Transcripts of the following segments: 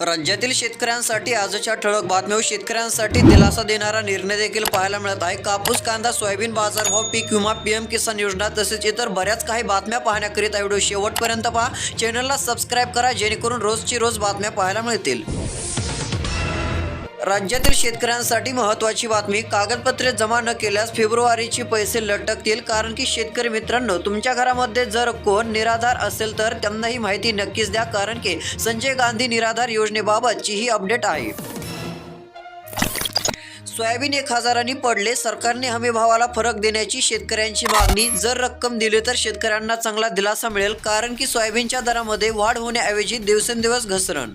राज्यातील शेतकऱ्यांसाठी आजच्या ठळक बातम्या शेतकऱ्यांसाठी दिलासा देणारा निर्णय देखील पाहायला मिळत आहे. कापूस कांदा सोयाबीन बाजारभाव पीक विमा पीएम किसान योजना तसेच इतर बऱ्याच काही बातम्या पाहण्याकरिता व्हिडिओ शेवटपर्यंत पहा. चॅनलला सबस्क्राईब करा जेणेकरून रोजची रोज बातम्या पाहायला मिळतील. राज्यातील शेतकऱ्यांसाठी महत्त्वाची बातमी कागदपत्रे जमा न केल्यास फेब्रुवारीचे पैसे लटकतील कारण की शेतकरी मित्रांनो तुमच्या घरामध्ये जर कोण निराधार असेल तर त्यांनाही माहिती नक्कीच द्या कारण की संजय गांधी निराधार योजनेबाबतची ही अपडेट आहे. सोयाबीन एक हजारांनी पडले सरकारने हमी भावाला फरक देण्याची शेतकऱ्यांची मागणी. जर रक्कम दिली तर शेतकऱ्यांना चांगला दिलासा मिळेल कारण की सोयाबीनच्या दरामध्ये वाढ होण्याऐवजी दिवसेंदिवस घसरण.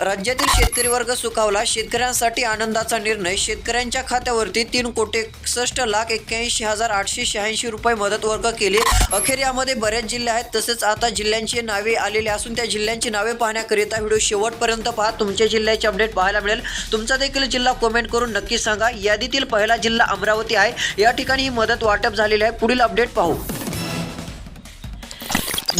राज्यातील शेतकरी वर्ग सुखावला. शेतकऱ्यांसाठी आनंदाचा निर्णय. शेतकऱ्यांच्या खात्यावरती तीन कोटी एकसष्ट लाख एक्क्याऐंशी हजार आठशे शहाऐंशी रुपये मदत वर्ग केली. अखेर यामध्ये बरेच जिल्हे आहेत. तसेच आता जिल्ह्यांची नावे आलेली असून त्या जिल्ह्यांची नावे पाहण्याकरिता व्हिडिओ शेवटपर्यंत पहा. तुमच्या जिल्ह्याचे अपडेट पाहायला मिळेल. तुमचा देखील जिल्हा कमेंट करून नक्की सांगा. यादीतील पहिला जिल्हा अमरावती आहे. या ठिकाणी ही मदत वाटप झालेली आहे. पुढील अपडेट पाहू.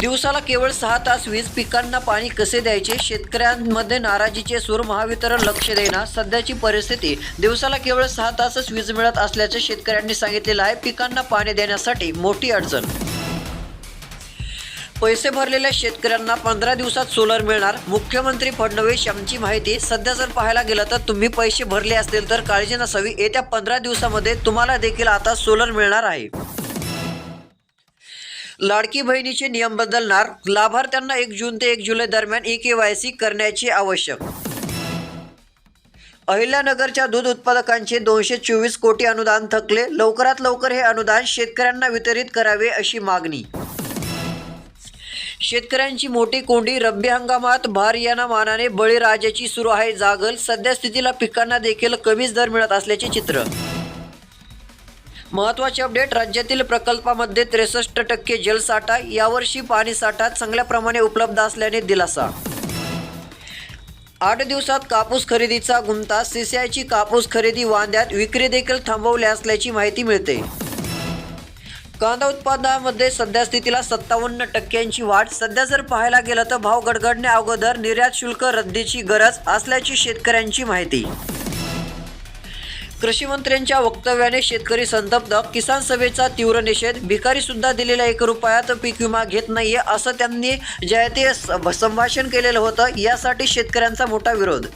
दिवसाला केवळ सहा तास वीज पिकांना पाणी कसे द्यायचे? शेतकऱ्यांमध्ये नाराजीचे सूर महावितरण लक्ष देणार सध्याची परिस्थिती दिवसाला केवळ सहा तासच वीज मिळत असल्याचे शेतकऱ्यांनी सांगितलेलं आहे. पिकांना पाणी देण्यासाठी मोठी अडचण. पैसे भरलेल्या शेतकऱ्यांना पंधरा दिवसात सोलर मिळणार. मुख्यमंत्री फडणवीस यांची माहिती सध्या जर पाहायला गेलं तर तुम्ही पैसे भरले असतील तर काळजी नसावी. येत्या पंधरा दिवसामध्ये तुम्हाला देखील आता सोलर मिळणार आहे. लाडकी बहिणीचे नियम बदलणार. लाभार्थ्यांना एक जून ते एक जुलै दरम्यान ई के वाय सी करण्याचे आवश्यक. अहिल्यानगरच्या दूध उत्पादकांचे दोनशे चोवीस कोटी अनुदान थकले. लवकरात लवकर हे अनुदान शेतकऱ्यांना वितरित करावे अशी मागणी. शेतकऱ्यांची मोठी कोंडी रब्बी हंगामात भारियाना मानाने बळीराजाची सुरू आहे जागल. सध्या स्थितीला पिकांना देखील कमीच दर मिळत असल्याचे चित्र. महत्त्वाचे अपडेट राज्यातील प्रकल्पामध्ये त्रेसष्ट टक्के जलसाठा यावर्षी पाणीसाठा चांगल्या प्रमाणे उपलब्ध असल्याने दिलासा. आठ दिवसात कापूस खरेदीचा गुंता सीसीआयची कापूस खरेदी वांद्यात विक्री देखील थांबवली असल्याची माहिती मिळते. कांदा उत्पादनामध्ये सध्या स्थितीला सत्तावन्न टक्क्यांची वाढ. सध्या जर पाहायला गेलं तर भाव गडगडण्या अगोदर निर्यात शुल्क रद्दीची गरज असल्याची शेतकऱ्यांची माहिती. कृषी मंत्र्यांच्या वक्तव्याने शेतकरी संतप्त किसान सभेचा तीव्र निषेध. भिकारी सुद्धा दिलेल्या एक रुपयात पीक विमा घेत नाहीये असं त्यांनी जयते संभाषण केलेलं होतं. यासाठी शेतकऱ्यांचा मोठा विरोध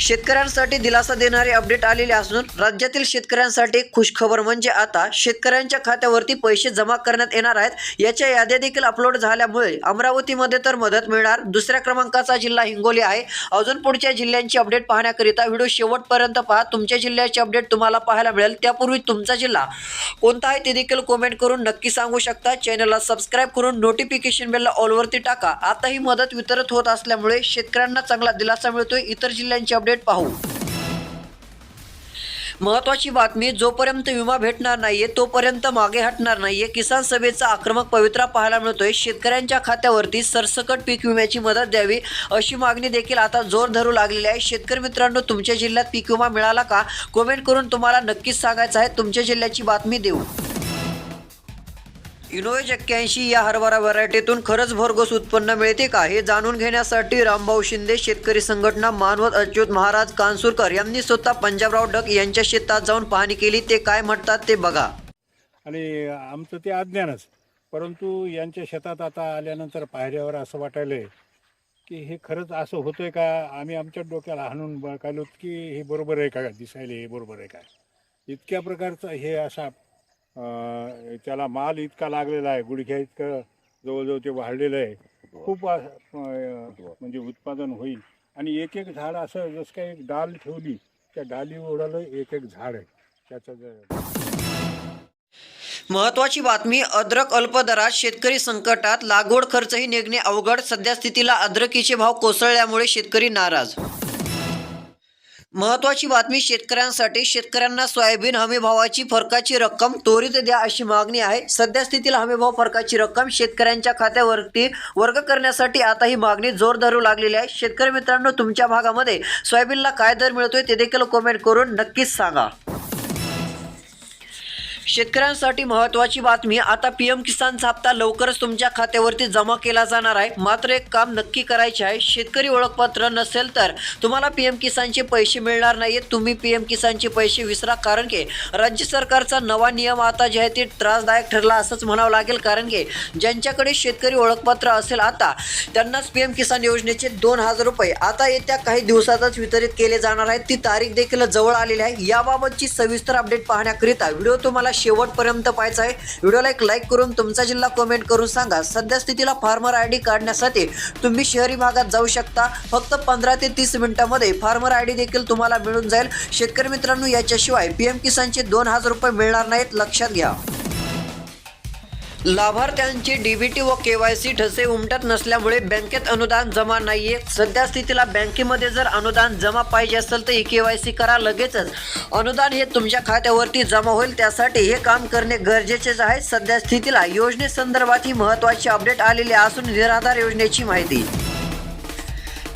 शेतकऱ्यांसाठी दिलासा देणारे अपडेट आलेले असून राज्यातील शेतकऱ्यांसाठी खुशखबर म्हणजे आता शेतकऱ्यांच्या खात्यावरती पैसे जमा करण्यात येणार आहेत. याच्या याद्या देखील अपलोड झाल्यामुळे अमरावतीमध्ये तर मदत मिळणार. दुसऱ्या क्रमांकाचा जिल्हा हिंगोली आहे. अजून पुढच्या जिल्ह्यांची अपडेट पाहण्याकरिता व्हिडिओ शेवटपर्यंत पहा. तुमच्या जिल्ह्याची अपडेट तुम्हाला पाहायला मिळेल. त्यापूर्वी तुमचा जिल्हा. कोणता आहे ते देखील कमेंट करून नक्की सांगू शकता. चॅनलला सबस्क्राईब करून नोटिफिकेशन बेलला ऑलवरती टाका. आता ही मदत वितरित होत असल्यामुळे शेतकऱ्यांना चांगला दिलासा मिळतोय. इतर जिल्ह्यांची अपडेट पाहू. महत्वाची बातमी जोपर्यंत विमा भेटणार नाहीये तोपर्यंत मागे हटणार नाहीये. किसान सभेचा आक्रमक पवित्रा पाहायला मिळतोय. शेतकऱ्यांच्या खात्यावरती सरसकट पीक विम्याची मदत द्यावी अशी मागणी देखील आता जोर धरू लागलेली आहे. शेतकरी मित्रांनो तुमच्या जिल्ह्यात पीक विमा मिळाला का? कमेंट करून तुम्हाला नक्कीच सांगायचं आहे. तुमच्या जिल्ह्याची बातमी देऊ इनोवेज एक्क्याऐंशी या हरभरा व्हरायटीतून खरंच भरघोस उत्पन्न मिळते का? हे जाणून घेण्यासाठी रामभाऊ शिंदे शेतकरी संघटना मानवत अच्युत महाराज कानसूरकर यांनी स्वतः पंजाबराव डक यांच्या शेतात जाऊन पाहणी केली. ते काय म्हणतात ते बघा. आणि आमचं ते अज्ञानच. परंतु यांच्या शेतात आता आल्यानंतर पायऱ्यावर असं वाटायलंय की हे खरंच असं होतंय का? आम्ही आमच्या डोक्याला हाणून बघायलो की हे बरोबर आहे का? दिसायला हे बरोबर आहे का? इतक्या प्रकारचं हे असा त्याला माल इतका लागलेला आहे गुडघ्या इतकं जवळजवळ ते वाढलेलं आहे. खूप म्हणजे उत्पादन होईल. आणि एक एक झाड असं जसं काही एक डाल ठेवली त्या डाली ओढालं एक एक झाड आहे. त्याचं जर महत्वाची बातमी अद्रक अल्प दरात शेतकरी संकटात लागवड खर्चही निघणे अवघड सध्या स्थितीला अद्रकीचे भाव कोसळल्यामुळे शेतकरी नाराज. महत्वाची बातमी शेतकऱ्यांसाठी शेतकऱ्यांना सोयाबीन हमी भावाची फरकाची रक्कम त्वरित द्या अशी मागणी आहे. सध्या स्थितीला हमीभाव फरकाची रक्कम शेतकऱ्यांच्या खात्यावरती वर्ग करण्यासाठी आता ही मागणी जोर धरू लागलेली आहे. शेतकरी मित्रांनो तुमच्या भागामध्ये सोयाबीनला काय दर मिळतोय ते देखील कमेंट करून नक्कीच सांगा. शेतकऱ्यांसाठी महत्त्वाची बातमी. आता पी एम किसानचा हप्ता लवकरच तुमच्या खात्यावरती जमा केला जाणार आहे. मात्र एक काम नक्की करायचे आहे. शेतकरी ओळखपत्र नसेल तर तुम्हाला पी एम किसानचे पैसे मिळणार नाहीत तुम्ही पी एम किसानचे पैसे विसरा. कारण की राज्य सरकारचा नवा नियम आता जे आहे ते त्रासदायक ठरला असंच म्हणावं लागेल. कारण की ज्यांच्याकडे शेतकरी ओळखपत्र असेल आता त्यांनाच पी एम किसान योजनेचे दोन हजार रुपये आता येत्या काही दिवसातच वितरित केले जाणार आहेत. ती तारीख देखील जवळ आलेली आहे. याबाबतची सविस्तर अपडेट पाहण्याकरिता व्हिडिओ तुम्हाला शेवटपर्यंत पाहायचा आहे. व्हिडिओला एक लाईक करून तुमचा जिल्हा कमेंट करून सांगा. सध्या स्थितीला फार्मर आय डी काढण्यासाठी तुम्ही शहरी भागात जाऊ शकता. फक्त पंधरा ते तीस मिनिटांमध्ये फार्मर आय डी देखील तुम्हाला मिळून जाईल. शेतकरी मित्रांनो याच्याशिवाय पी एम किसानचे दोन हजार रुपये मिळणार नाहीत. लक्षात घ्या. लाभार्थ्यांची डीबीटी व केवायसी ठसे उमटत नसल्यामुळे बँकेत अनुदान जमा नाहीये. सध्या स्थितीला बँकेमध्ये जर अनुदान जमा पाहिजे असेल तर ही केवायसी करा लगेचच. अनुदान हे तुमच्या खात्यावरती जमा होईल त्यासाठी हे काम करणे गरजेचेच आहे. सध्या स्थितीला योजनेसंदर्भात ही महत्त्वाची अपडेट आलेली असून निराधार योजनेची माहिती.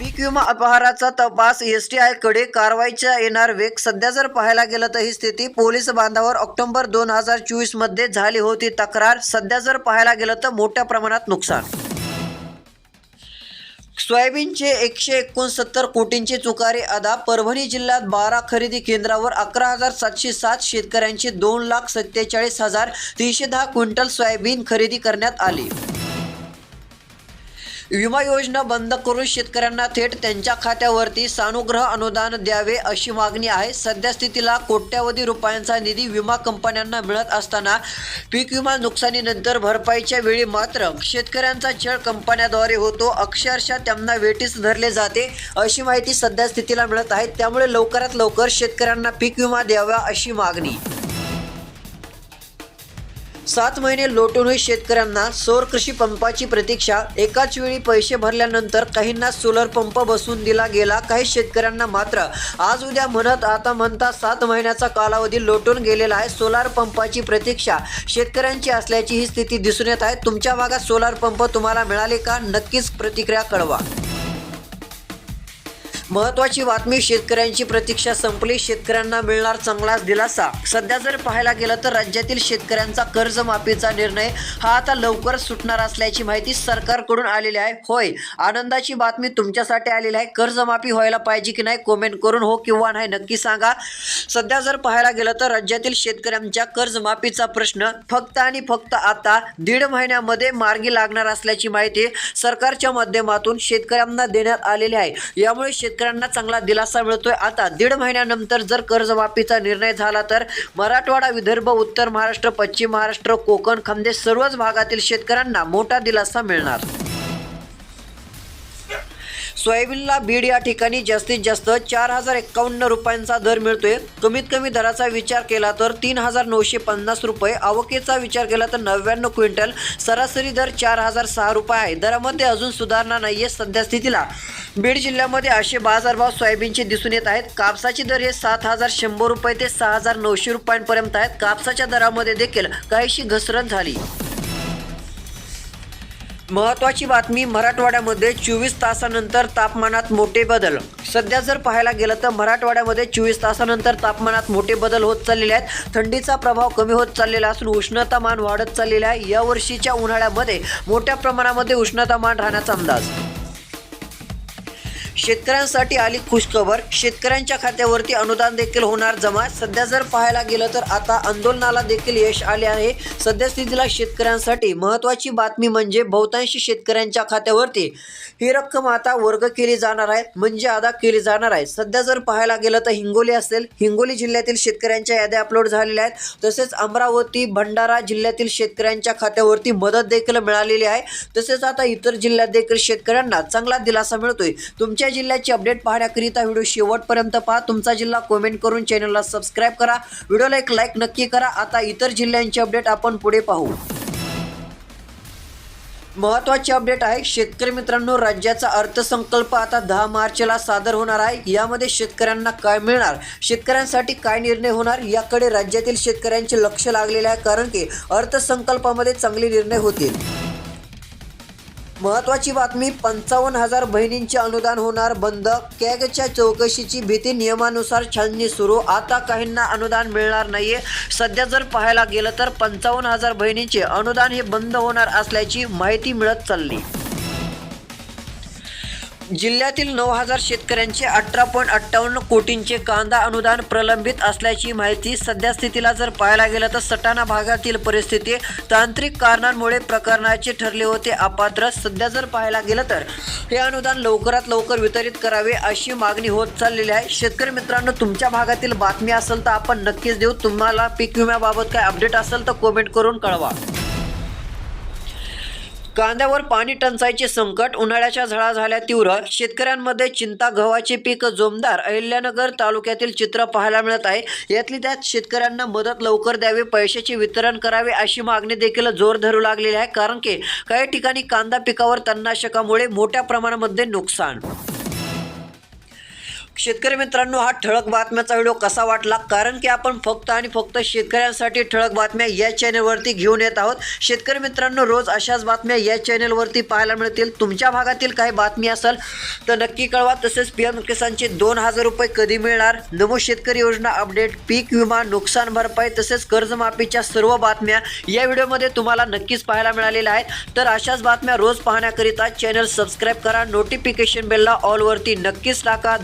पीक विमा अपहाराचा तपास एस टी आयकडे कारवाईचा येणार वेग सध्या जर पाहायला गेलं तर ही स्थिती पोलीस बांधावर ऑक्टोबर दोन हजार चोवीसमध्ये झाली होती. तक्रार सध्या जर पाहायला गेलं तर मोठ्या प्रमाणात नुकसान. सोयाबीनचे एकशे एकोणसत्तर कोटींची चुकारी अदा परभणी जिल्ह्यात बारा खरेदी केंद्रावर अकरा हजार सातशे सात शेतकऱ्यांची दोन लाख सत्तेचाळीस हजार तीनशे दहा क्विंटल सोयाबीन खरेदी करण्यात आली. विमा योजना बंद करून शेतकऱ्यांना थेट त्यांच्या खात्यावरती सानुग्रह अनुदान द्यावे अशी मागणी आहे. सध्या स्थितीला कोट्यावधी रुपयांचा निधी विमा कंपन्यांना मिळत असताना पीक विमा नुकसानीनंतर भरपाईच्या वेळी मात्र शेतकऱ्यांचा छळ कंपन्याद्वारे होतो. अक्षरशः त्यांना वेटीस धरले जाते अशी माहिती सध्या स्थितीला मिळत आहे. त्यामुळे लवकरात लवकर शेतकऱ्यांना पीक विमा द्यावा अशी मागणी. सात महिने लोटूनही शेतकऱ्यांना सौर कृषी पंपाची प्रतीक्षा. एकाच वेळी पैसे भरल्यानंतर काहींना सोलर पंप बसवून दिला गेला काही शेतकऱ्यांना मात्र. आज उद्या म्हणत आता म्हणता सात महिन्याचा कालावधी लोटून गेलेला आहे. सोलार पंपाची प्रतीक्षा शेतकऱ्यांची असल्याची ही स्थिती दिसून येत आहे. तुमच्या भागात सोलार पंप तुम्हाला मिळाले का? नक्कीच प्रतिक्रिया कळवा. महत्वाची बातमी शेतकऱ्यांची प्रतीक्षा संपली शेतकऱ्यांना मिळणार चांगलाच दिलासा. सध्या जर पाहायला गेलं तर राज्यातील शेतकऱ्यांचा कर्जमाफीचा निर्णय हा आता लवकर सुटणार असल्याची माहिती सरकारकडून आलेली आहे. होय आनंदाची बातमी तुमच्यासाठी आलेली आहे. कर्जमाफी व्हायला पाहिजे की नाही कमेंट करून हो किंवा नाही नक्की सांगा. सध्या जर पाहायला गेलं तर राज्यातील शेतकऱ्यांच्या कर्जमाफीचा प्रश्न फक्त आणि फक्त आता दीड महिन्यामध्ये मार्गी लागणार असल्याची माहिती सरकारच्या माध्यमातून शेतकऱ्यांना देण्यात आलेली आहे. यामुळे शेतकऱ्यांना चांगला दिलासा मिळतोय. आता दीड महिन्यानंतर जर कर्जमाफीचा निर्णय झाला तर मराठवाडा विदर्भ उत्तर महाराष्ट्र पश्चिम महाराष्ट्र कोकण खानदेश सर्वच भागातील शेतकऱ्यांना मोठा दिलासा मिळणार. सोयाबीनला बीड या ठिकाणी जास्तीत जास्त चार हजार एक्कावन्न रुपयांचा दर मिळतोय. कमीत कमी दराचा विचार केला तर तीन हजार नऊशे पन्नास रुपये आवकेचा विचार केला तर नव्याण्णव क्विंटल सरासरी दर चार हजार सहा रुपये आहे. दरामध्ये अजून सुधारणा नाहीये सध्या स्थितीला. बीड जिल्ह्यामध्ये असे बाजारभाव सोयाबीनचे दिसून येत आहेत. कापसाचे दर हे सात हजार शंभर रुपये ते सहा हजार नऊशे रुपयांपर्यंत आहेत. कापसाच्या दरामध्ये देखील काहीशी घसरण झाली. महत्वाची बातमी मराठवाड्यामध्ये चोवीस तासानंतर तापमानात मोठे बदल. सध्या जर पाहायला गेलं तर मराठवाड्यामध्ये चोवीस तासानंतर तापमानात मोठे बदल होत चाललेले आहेत. थंडीचा प्रभाव कमी होत चाललेला असून उष्णतामान वाढत चाललेला आहे. या वर्षीच्या उन्हाळ्यामध्ये मोठ्या प्रमाणामध्ये उष्णतामान राहण्याचा अंदाज. शेतकऱ्यांसाठी आली खुशखबर. शेतकऱ्यांच्या खात्यावरती अनुदान देखील होणार जमा. सध्या जर पाहायला गेलं तर आता आंदोलनाला देखील यश आले आहे. सद्यस्थितीला शेतकऱ्यांसाठी महत्त्वाची बातमी म्हणजे बहुतांशी शेतकऱ्यांच्या खात्यावरती ही रक्कम आता वर्ग केली जाणार आहे. म्हणजे अदा केली जाणार आहे. सध्या जर पाहायला गेलं तर हिंगोली असेल. हिंगोली जिल्ह्यातील शेतकऱ्यांच्या याद्या अपलोड झालेल्या आहेत. तसेच अमरावती भंडारा जिल्ह्यातील शेतकऱ्यांच्या खात्यावरती मदत देखील मिळालेली आहे. तसेच आता इतर जिल्ह्यात देखील शेतकऱ्यांना चांगला दिलासा मिळतोय. तुमच्या जिल्ह्याची अपडेट पाहण्याकरिता व्हिडिओ शेवटपर्यंत पहा. तुमचा जिल्हा कमेंट करून चॅनलला सबस्क्राईब करा. व्हिडिओला एक लाईक नक्की करा. आता इतर जिल्ह्यांची अपडेट आपण पुढे पाहू. महत्वाची अपडेट आहे शेतकरी मित्रांनो राज्याचा अर्थसंकल्प आता दहा मार्चला सादर होणार आहे. यामध्ये शेतकऱ्यांना काय मिळणार? शेतकऱ्यांसाठी काय निर्णय होणार? याकडे राज्यातील शेतकऱ्यांचे लक्ष लागलेले आहे कारण की अर्थसंकल्पामध्ये चांगले निर्णय होतील. महत्वाची बातमी पंचावन्न हजार बहिणींचे अनुदान होणार बंद. कॅगच्या चौकशीची भीती नियमानुसार छाननी सुरू. आता काहींना अनुदान मिळणार नाहीये. सध्या जर पाहायला गेलं तर पंचावन्न हजार बहिणींचे अनुदान हे बंद होणार असल्याची माहिती मिळत चालली. जिल्ह्यातील नऊ हजार शेतकऱ्यांचे अठरा पॉईंट अठ्ठावन्न कोटींचे कांदा अनुदान प्रलंबित असल्याची माहिती सध्या स्थितीला जर पाहायला गेलं तर सटाणा भागातील परिस्थिती तांत्रिक कारणांमुळे प्रकरणाचे ठरले होते. अपात्र सध्या जर पाहायला गेलं तर हे अनुदान लवकरात लवकर वितरित करावे अशी मागणी होत चाललेली आहे. शेतकरी मित्रांनो तुमच्या भागातील बातमी असेल तर आपण नक्कीच देऊ. तुम्हाला पीक विम्याबाबत काय अपडेट असेल तर कमेंट करून कळवा. कांद्यावर पाणी टंचाईचे संकट उन्हाळ्याच्या झळा झाल्या तीव्र. शेतकऱ्यांमध्ये चिंता गव्हाचे पीक जोमदार. अहिल्यानगर तालुक्यातील चित्र पाहायला मिळत आहे. यातली त्यात शेतकऱ्यांना मदत लवकर द्यावी पैशाचे वितरण करावे अशी मागणी देखील जोर धरू लागलेली आहे. कारण की काही ठिकाणी कांदा पिकावर तणनाशकामुळे मोठ्या प्रमाणामध्ये नुकसान. शेतकरी मित्रांनो हा ठळक बातम्याचा व्हिडिओ कसा वाटला? कारण की आपण फक्त आणि फक्त शेतकऱ्यांसाठी ठळक बातम्या या चॅनलवरती घेऊन येत आहोत. शेतकरी मित्रांनो रोज अशाच बातम्या या चॅनलवरती पाहायला मिळतील. तुमच्या भागातील काही बातमी असेल तर नक्की कळवा. तसेच पी एम किसानचे दोन हजार रुपये कधी मिळणार? नमो शेतकरी योजना अपडेट पीक विमा नुकसान भरपाई तसेच कर्जमाफीच्या सर्व बातम्या या व्हिडिओमध्ये तुम्हाला नक्कीच पाहायला मिळालेल्या आहेत. तर अशाच बातम्या रोज पाहण्याकरिता चॅनल सबस्क्राईब करा. नोटिफिकेशन बेलला ऑलवरती नक्कीच टाका.